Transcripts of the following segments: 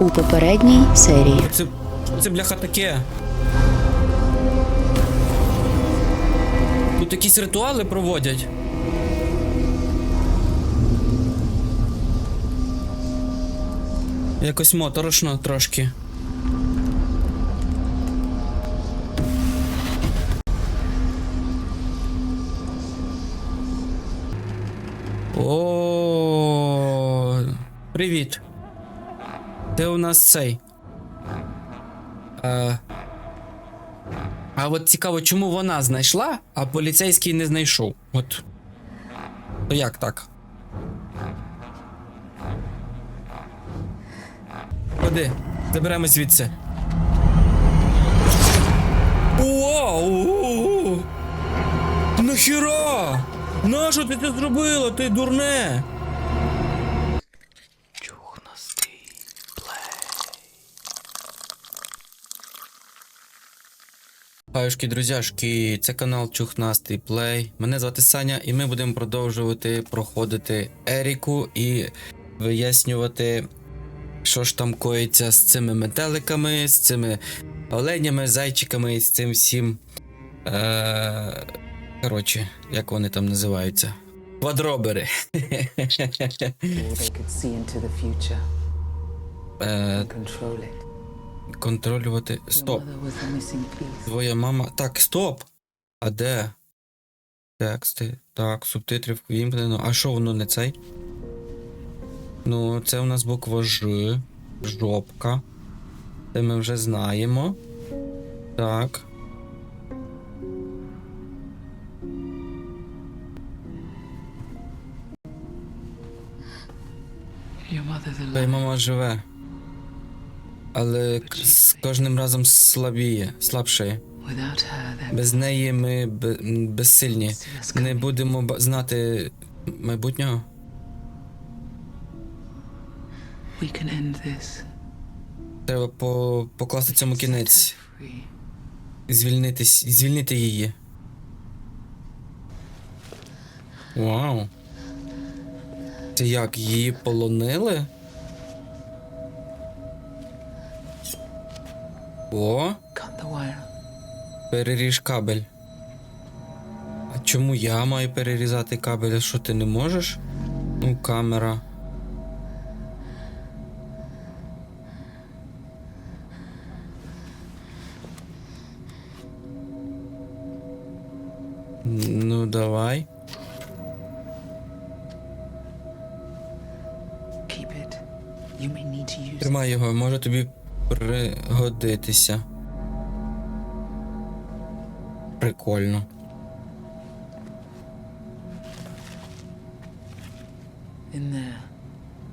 у попередній серії. Це, це бляха таке. Тут якісь ритуали проводять. Якось моторошно трошки. О, привіт. Де у нас цей? Е, а от цікаво, чому вона знайшла, а поліцейський не знайшов. От. То як так? Ходи, заберемо звідси. Нахіра? Нащо ти це зробила? Ти дурне? Хаюшки, друзяшки, це канал Чухнастий Плей. Мене звати Саня, і ми будемо продовжувати проходити Еріку і вияснювати, що ж там коїться з цими метеликами, з цими оленями, зайчиками і з цим всім. Е... Коротше, як вони там називаються? Квадробери. Е. контролювати. Стоп. Твоя мама. Так, стоп! А де? Тексти. Так, субтитрів вімкнено. А що воно не цей? Ну, це у нас буква Ж. Жопка. Це ми вже знаємо. Так. Твоя мама живе. Але з кожним разом слабіє, слабшає. There Без неї ми безсильні. Не будемо знати майбутнього. Треба по, покласти цьому кінець. Звільнитись, звільнити її. Вау. Це як, її полонили? О, переріж кабель. А чому я маю перерізати кабель? А що ти не можеш? Ну, камера. Ну, давай. Тримай його, може тобі пригодитися. Прикольно.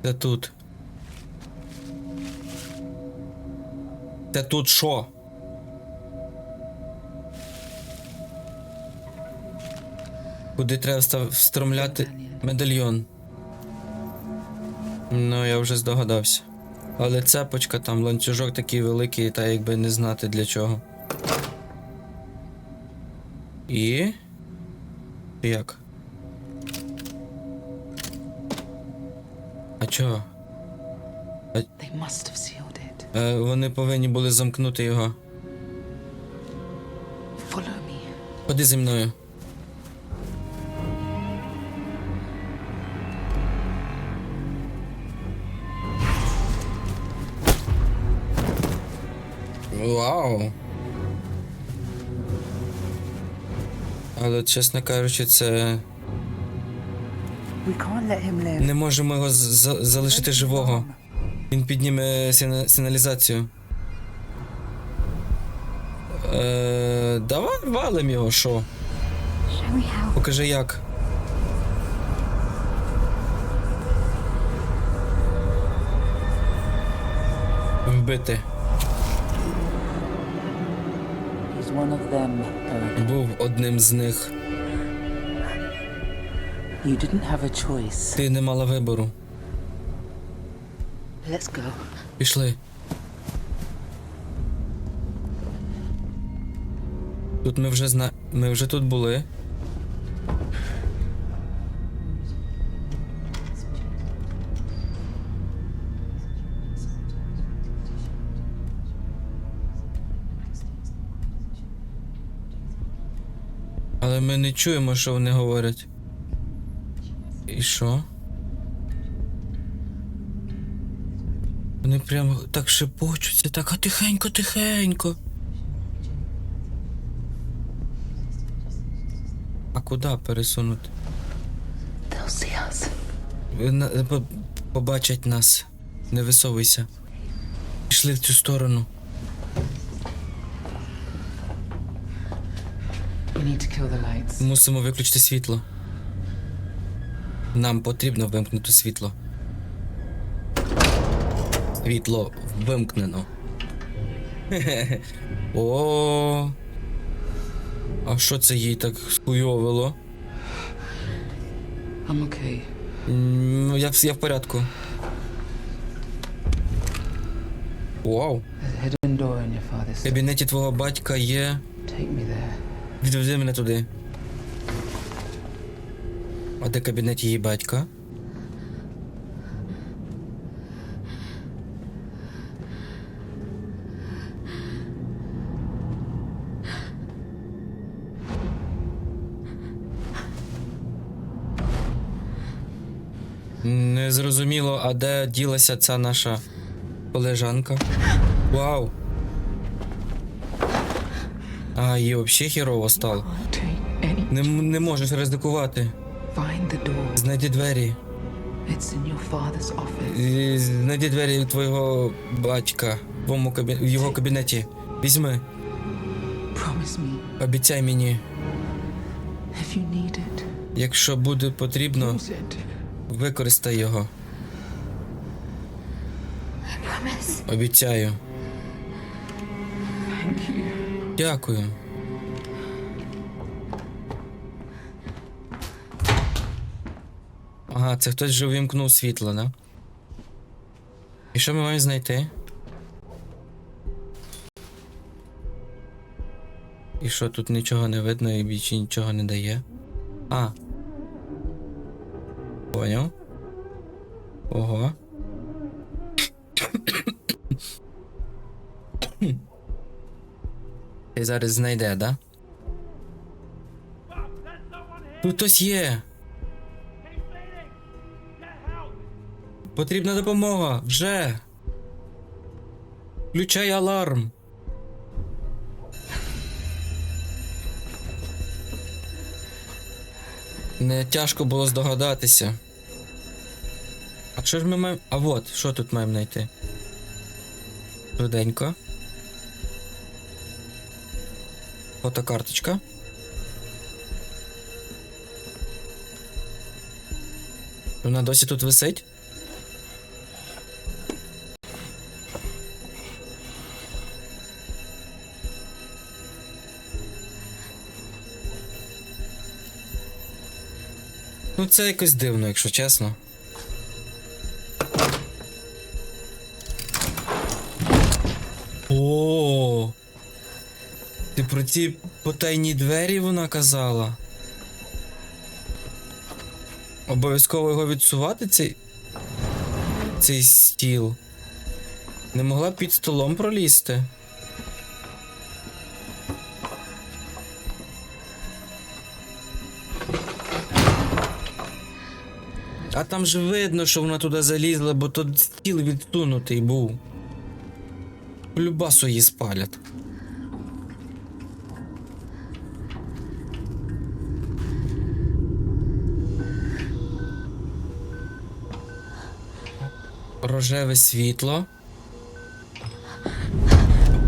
Це тут. Це тут що? Куди треба встромляти медальйон? Ну, я вже здогадався. Але цепочка там, ланцюжок такий великий, та якби не знати для чого. І. Як? А чого? They must have sealed it. Е, вони повинні були замкнути його. Ходи зі мною. Вау. Але, чесно кажучи, це. We can't let him live. Не можемо його за- залишити живого. Він підніме сигна- сигналізацію. Е, давай валим його, що? Покажи як. Вбити. One of them, Eric. Був одним з них. You didn't have a choice. Ти не мала вибору. Let's go. Пішли. Тут ми вже зна. Ми вже тут були. Але ми не чуємо, що вони говорять. І що? Вони прямо так шепочуться, так а тихенько, тихенько. А куди пересунути? Побачать нас. Не висовуйся. Пішли в цю сторону. Мусимо виключити світло. Нам потрібно вимкнути світло. Світло вимкнено. О. А що це їй так скуйовило? I'm okay. Ну, я, я в порядку. Вау. В кабінеті твого батька є. Take me there. Відведи мене туди. А де кабінет її батька? Не зрозуміло, а де ділася ця наша колежанка? Вау! А, їй взагалі хірово стало. Не, не можеш ризикувати. Знайди двері. І Знайди двері твого батька в, кабі... в його кабінеті. Візьми, обіцяй мені. Якщо буде потрібно, використай його. Обіцяю. Дякую. Ага, це хтось вже вимкнув світло, да? І що ми маємо знайти? І що тут нічого не видно і більше нічого не дає? А. Поняв? Ого. Ти зараз знайде, да? Тут хтось є. Потрібна допомога. Вже. Включай аларм. Не тяжко було здогадатися. А що ж ми маємо. А от, що тут маємо знайти? Швиденько. Фотокарточка. Вона досі тут висить? Ну, це якось дивно, якщо чесно. Про ці потайні двері вона казала. Обов'язково його відсувати цей. цей стіл. Не могла під столом пролізти. А там же видно, що вона туди залізла, бо тут стіл відсунутий був. Любасу її спалять. Рожеве світло.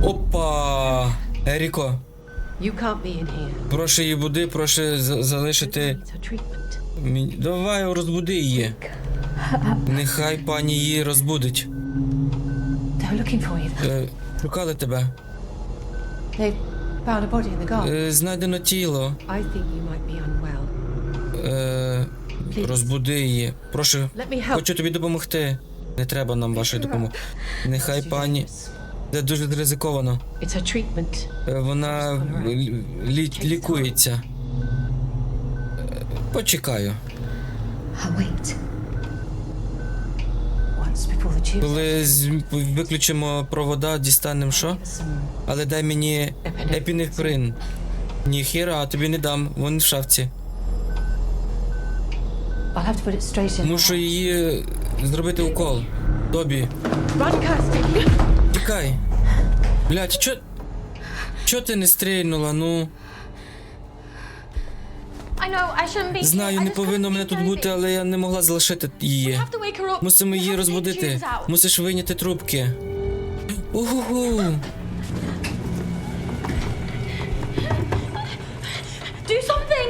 Опа! Еріко, прошу її буди, прошу залишити. Давай розбуди її. Нехай пані її розбудить. Е, шукали тебе. Е, знайдено тіло. Е, розбуди її. Прошу, хочу тобі допомогти. Не треба нам вашої допомоги. Нехай пані. Це дуже ризиковано. Е, Вона лі- лі- лікується. Почекаю. Коли виключимо провода, дістанемо що? Але дай мені епінефрин. Ніхіра, тобі не дам, вон в шафці. Мушу її зробити укол. Тобі. Тікай. Блядь, чо. Чо ти не стрільнула, ну? Знаю, не повинно мене тут бути, але я не могла залишити її. Мусимо її розбудити. Мусиш вийняти трубки. Угу.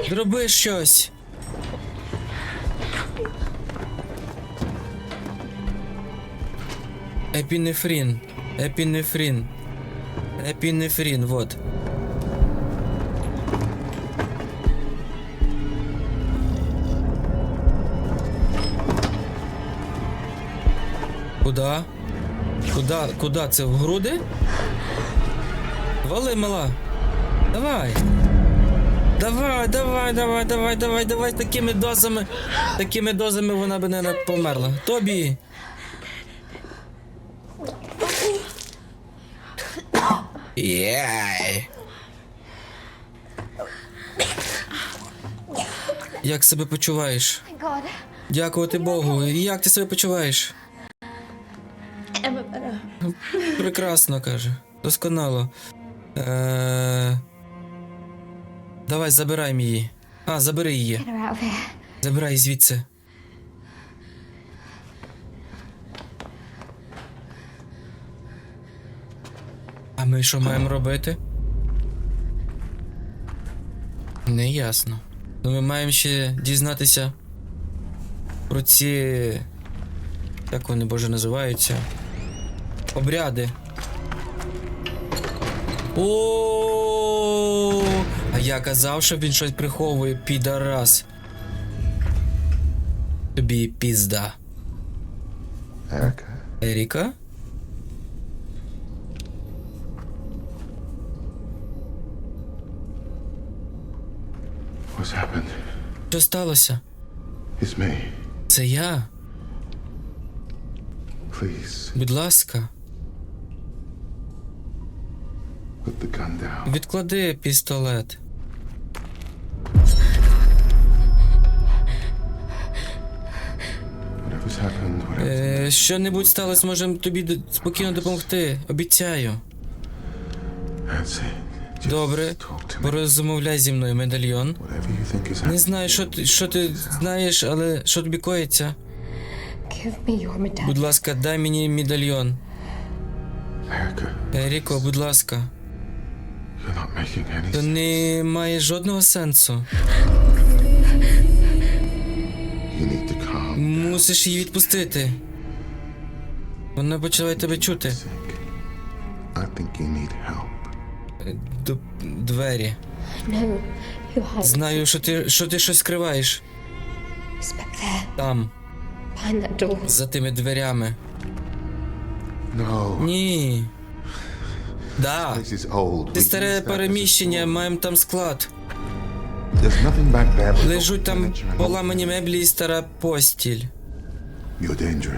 Зроби щось. Епінефрін. Епінефрін. Епінефрін, вот. Куда? Куда? Куда? Це в груди? Вали, мала. Давай. Давай, давай, давай, давай, давай, давай, такими дозами. Такими дозами вона би не померла. Тобі. Єй. Як себе почуваєш? Дякувати Богу. Як ти себе почуваєш? Прекрасно, каже. Досконало. Е... Давай, забирай її. А, забери її. Забирай звідси. Ми що маємо робити? Не ясно. Ну ми маємо ще дізнатися про ці. Як вони боже називаються? Обряди. О, а я казав, що він щось приховує, підарас. Тобі пізда. Erica, Еріка? Що сталося? It's me. Це я. Будь ласка, put the gun down. відклади пістолет. Е, що-небудь сталося, можемо тобі спокійно допомогти. Обіцяю. Добре. Порозмовляй зі мною, медальйон. Не знаю, що ти, що ти знаєш, але що тобі коїться. Будь ласка, дай мені медальйон. Еріко, будь ласка. То не має жодного сенсу. Мусиш її відпустити. Вона почала тебе чути. I think you need help. Д- двері. Знаю, що ти, що ти щось скриваєш. Там, за тими дверями. No. Ні. Да. Це старе переміщення, маємо там склад. Лежуть там поламані меблі і стара постіль.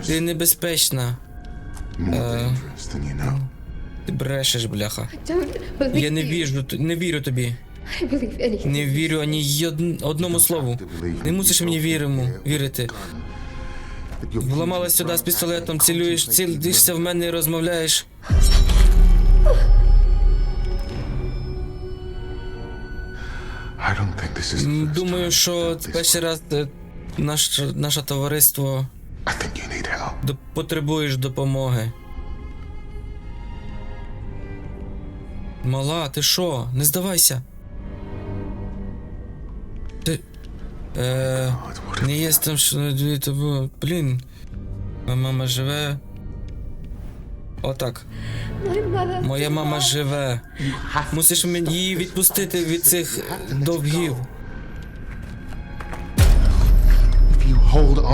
Ти небезпечна. More dangerous than you know. Ти брешеш, бляха. Я не вірю, не вірю тобі. Не вірю ані одному слову. Не мусиш мені віримо, вірити. Вламалась сюди з пістолетом, цілюєш, цілишся в мене і розмовляєш. Думаю, що перший раз е, наш, наше товариство потребуєш допомоги. Мала, ти що? Не здавайся. Ти. Е, не є там, що тобі. Блін. Моя мама живе. Отак. Моя мама живе. Мусиш мені її відпустити від цих довгів.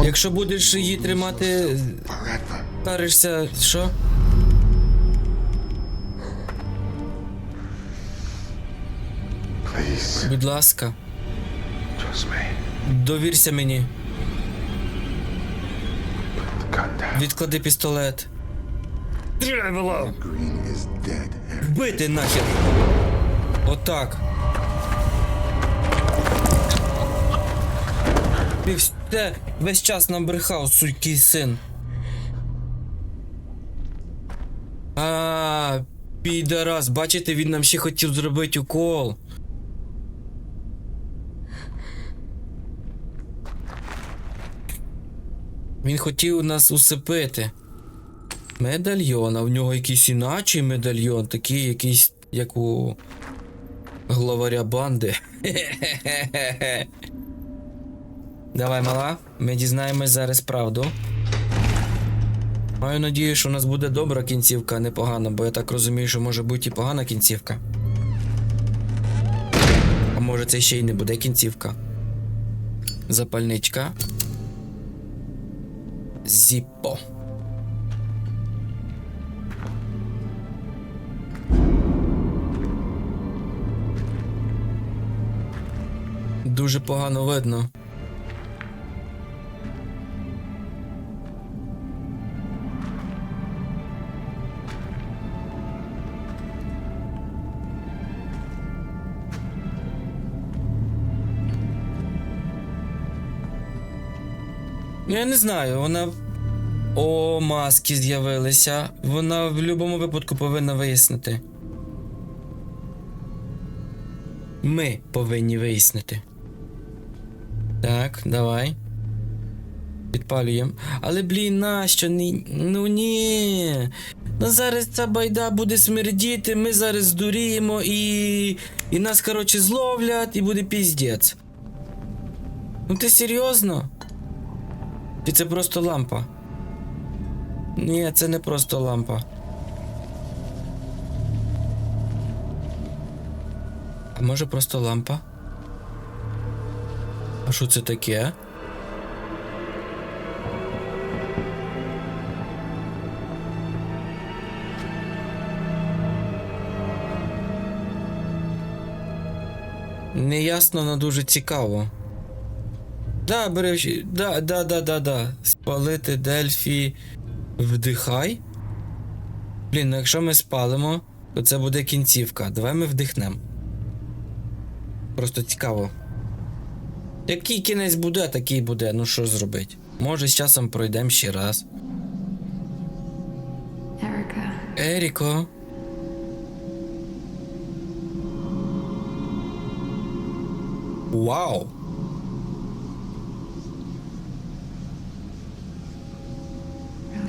Якщо будеш її тримати, старишся, що? Будь ласка, довірся мені. Відклади пістолет. Древело! Вбити нахід. Отак. Ти все весь час нам брехав, сукій син. А, підарас, бачите, він нам ще хотів зробити укол. Він хотів нас усипити. Медальйон, а в нього якийсь іначий медальйон, такий якийсь, як у главаря банди. Давай, мала, ми дізнаємось зараз правду. Маю надію, що у нас буде добра кінцівка, а не погана, бо я так розумію, що може бути і погана кінцівка. А може це ще й не буде кінцівка. Запальничка. Зіппо. Дуже погано видно. Я не знаю, вона. О, маски з'явилися. Вона в будь-якому випадку повинна вияснити. Ми повинні вияснити. Так, давай. Підпалюємо. Але, блін, нащо? Ні... Ну ні. Ну зараз ця байда буде смердіти, ми зараз здуріємо і. І нас, коротше, зловлять, і буде піздець. Ну ти серйозно? Чи це просто лампа? Ні, це не просто лампа. А може просто лампа? А що це таке? Неясно, але дуже цікаво. Да, бери, щ- да, да, да, да, да. Спалити Дельфі. Вдихай. Блін, ну якщо ми спалимо, то це буде кінцівка. Давай ми вдихнемо. Просто цікаво. Який кінець буде, такий буде. Ну що зробить? Може, з часом пройдемо ще раз. Erica. Еріко. Вау! Release me.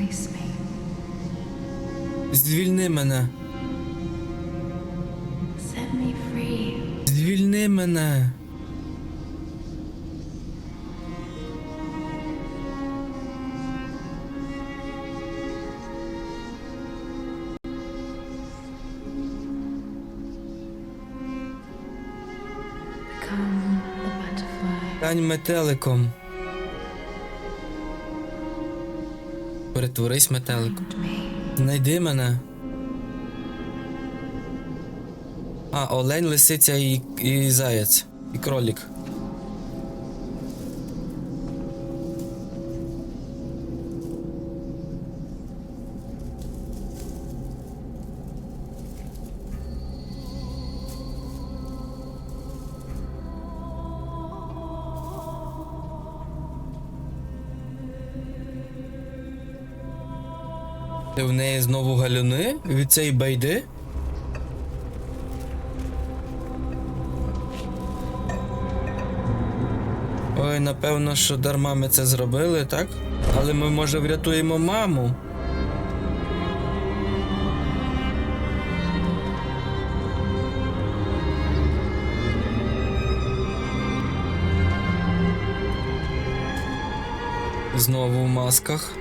Звільни мене. Set me free. Звільни мене. Стань метеликом. Перетворись метелику. Знайди мене. А, олень, лисиця і, і заяць. І кролік. Ти в неї знову галюни від цієї байди? Ой, напевно, що дарма ми це зробили, так? Але ми, може, врятуємо маму. Знову в масках.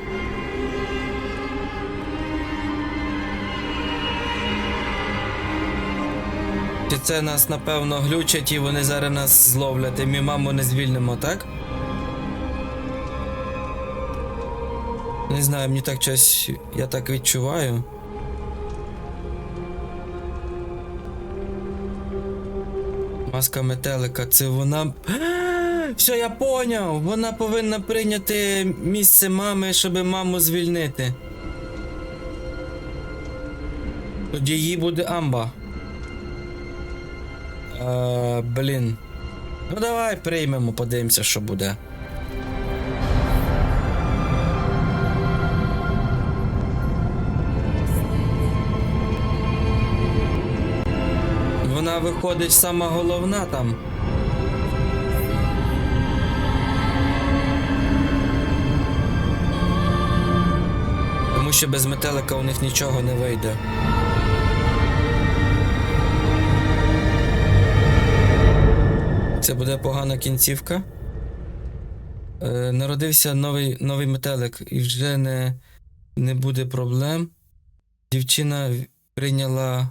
Чи це нас напевно глючать і вони зараз нас зловлять, і ми маму не звільнимо, так? Не знаю, мені так щось. Я так відчуваю. Маска метелика, це вона. Все, я поняв! Вона повинна прийняти місце мами, щоб маму звільнити. Тоді їй буде амба. Е, блін. Ну давай приймемо, подивимося, що буде. Вона виходить сама головна там. Тому що без метелика у них нічого не вийде. Це буде погана кінцівка. Е, народився новий, новий метелик, і вже не, не буде проблем. Дівчина прийняла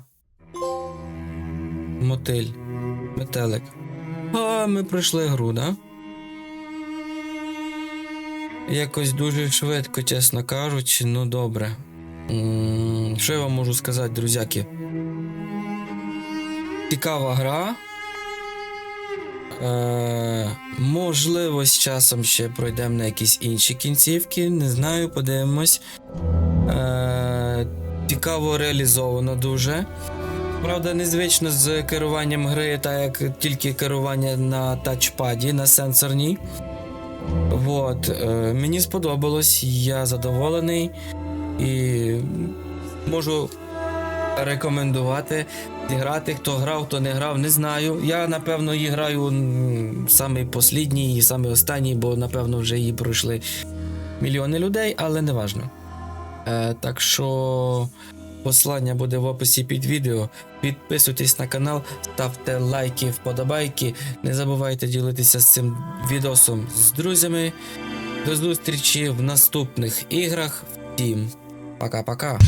мотиль. Метелик. А, ми пройшли гру, да? Якось дуже швидко, чесно кажучи, ну добре. М, Що я вам можу сказати, друзяки? Цікава гра. Е, можливо, з часом ще пройдемо на якісь інші кінцівки. Не знаю, подивимось. Е, цікаво реалізовано дуже. Правда, незвично з керуванням гри, так як тільки керування на тачпаді, на сенсорній. Вот. Е, мені сподобалось, я задоволений і можу рекомендувати зіграти. Хто грав, хто не грав, не знаю. Я напевно її граю самий послідній і самий останній, бо напевно вже її пройшли мільйони людей, але не важно. Е, так що посилання буде в описі під відео. Підписуйтесь на канал, ставте лайки, вподобайки. Не забувайте ділитися з цим відосом з друзями. До зустрічі в наступних іграх. Всім пока-пока.